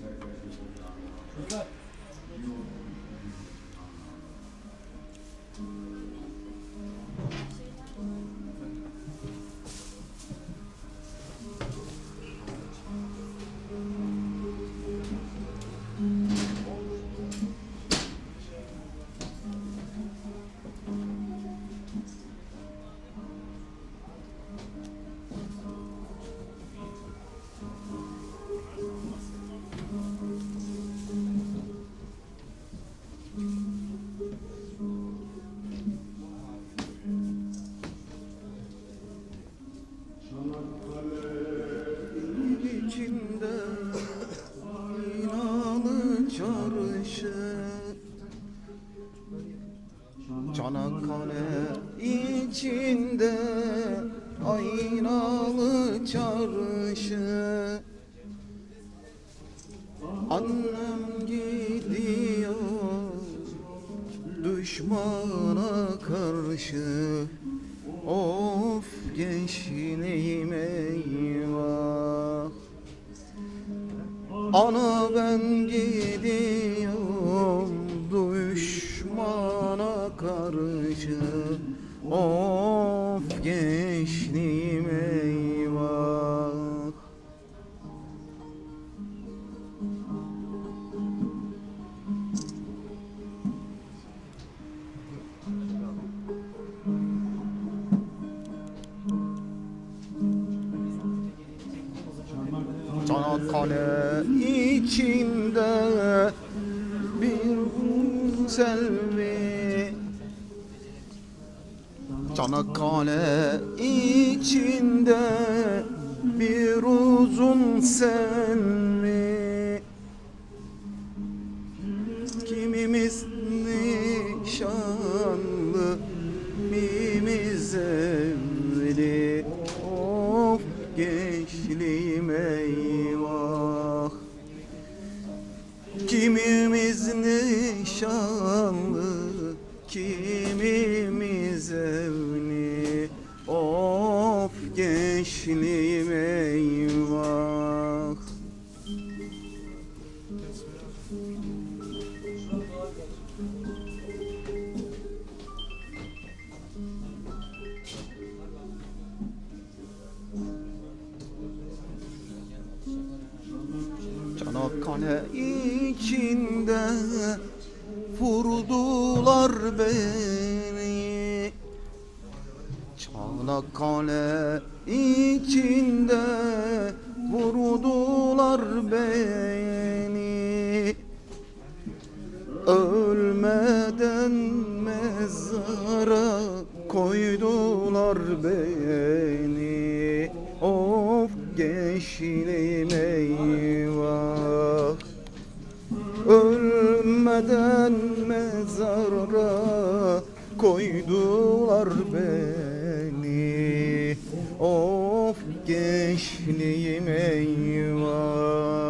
잘 지내시기 바랍니다. Çanakkale içinde aynalı çarşı. Annem gidiyor düşmana karşı. Of gençliğim eyvah. Ana ben gidiyorum düşmana karşı Of gençliğim eyvah. Çanakkale içinde selvi Çanakkale içinde bir uzun selvi Kimimiz nişanlı, kimimiz evli Of gençliğim Kimimiz nişanlı, kimimiz evli. Of gençliğim eyvah Çanakkale içinde vurdular beni. Çanakkale içinde vurdular beni. Ölmeden mezara koydular beni. Of gençliğim Ölmeden mezara koydular beni. Of gençliğim eyvah